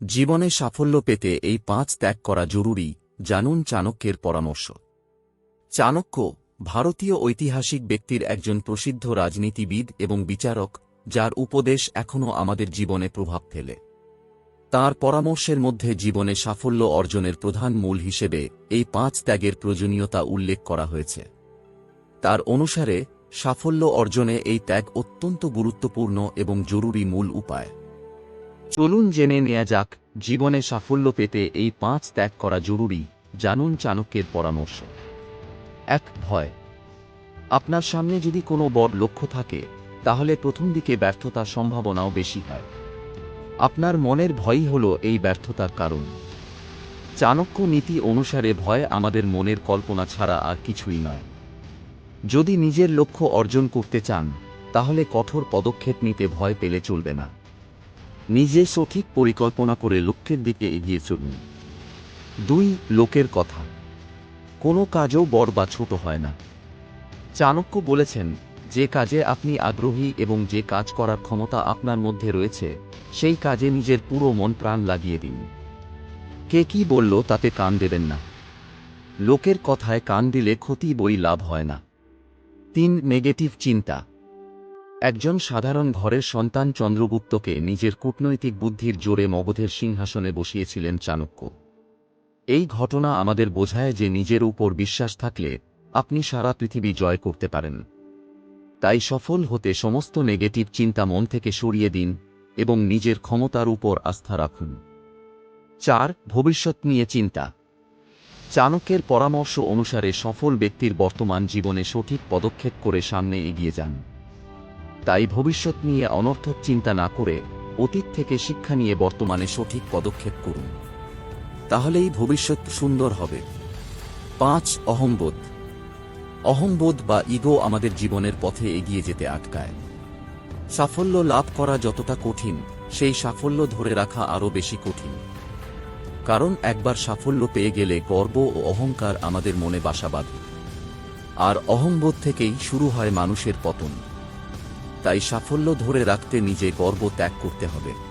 জীবনে সাফল্য পেতে এই পাঁচ ত্যাগ করা জরুরি, জানুন চাণক্যের পরামর্শ। চাণক্য, ভারতীয় ঐতিহাসিক ব্যক্তির একজন প্রসিদ্ধ রাজনীতিবিদ এবং বিচারক, যার উপদেশ এখনও আমাদের জীবনে প্রভাব ফেলে। তার পরামর্শের মধ্যে জীবনে সাফল্য অর্জনের প্রধান মূল হিসেবে এই পাঁচ ত্যাগের প্রয়োজনীয়তা উল্লেখ করা হয়েছে। তার অনুসারে, সাফল্য অর্জনে এই ত্যাগ অত্যন্ত গুরুত্বপূর্ণ এবং জরুরি মূল উপায়। চলুন জেনে নেওয়া যাক, জীবনে সাফল্য পেতে এই পাঁচ ত্যাগ করা জরুরি, জানুন চাণক্যের পরামর্শ। এক, ভয়। আপনার সামনে যদি কোনো বড় লক্ষ্য থাকে, তাহলে প্রথম দিকে ব্যর্থতার সম্ভাবনাও বেশি হয়। আপনার মনের ভয়ই হল এই ব্যর্থতার কারণ। চাণক্য নীতি অনুসারে ভয় আমাদের মনের কল্পনা ছাড়া আর কিছুই নয়। যদি নিজের লক্ষ্য অর্জন করতে চান, তাহলে কঠোর পদক্ষেপ নিতে ভয় পেলে চলবে না। নিজে সঠিক পরিকল্পনা করে লক্ষ্যের দিকে এগিয়ে চলুন। দুই, লোকের কথা। কোনো কাজও বড় বা ছোট হয় না। চাণক্য বলেছেন, যে কাজে আপনি আগ্রহী এবং যে কাজ করার ক্ষমতা আপনার মধ্যে রয়েছে, সেই কাজে নিজের পুরো মন প্রাণ লাগিয়ে দিন। কে কি বলল তাতে কান দেবেন না। লোকের কথায় কান দিলে ক্ষতি বই লাভ হয় না। তিন, নেগেটিভ চিন্তা। একজন সাধারণ ঘরের সন্তান চন্দ্রগুপ্তকে নিজের কূটনৈতিক বুদ্ধির জোরে মগধের সিংহাসনে বসিয়েছিলেন চাণক্য। এই ঘটনা আমাদের বোঝায় যে নিজের উপর বিশ্বাস থাকলে আপনি সারা পৃথিবী জয় করতে পারেন। তাই সফল হতে সমস্ত নেগেটিভ চিন্তা মন থেকে সরিয়ে দিন এবং নিজের ক্ষমতার উপর আস্থা রাখুন। চার, ভবিষ্যৎ নিয়ে চিন্তা। চাণক্যের পরামর্শ অনুসারে সফল ব্যক্তির বর্তমান জীবনে সঠিক পদক্ষেপ করে সামনে এগিয়ে যান। তাই ভবিষ্যৎ নিয়ে অনর্থক চিন্তা না করে অতীত থেকে শিক্ষা নিয়ে বর্তমানে সঠিক পদক্ষেপ করুন। তাহলেই ভবিষ্যৎ সুন্দর হবে। পাঁচ, অহংবোধ। অহংবোধ বা ইগো আমাদের জীবনের পথে এগিয়ে যেতে আটকায়। সাফল্য লাভ করা যতটা কঠিন, সেই সাফল্য ধরে রাখা আরও বেশি কঠিন। কারণ একবার সাফল্য পেয়ে গেলে গর্ব ও অহংকার আমাদের মনে বাসা বাঁধে। আর অহংবোধ থেকেই শুরু হয় মানুষের পতন। তাই সাফল্য ধরে রাখতে নিজে গর্ব ত্যাগ করতে হবে।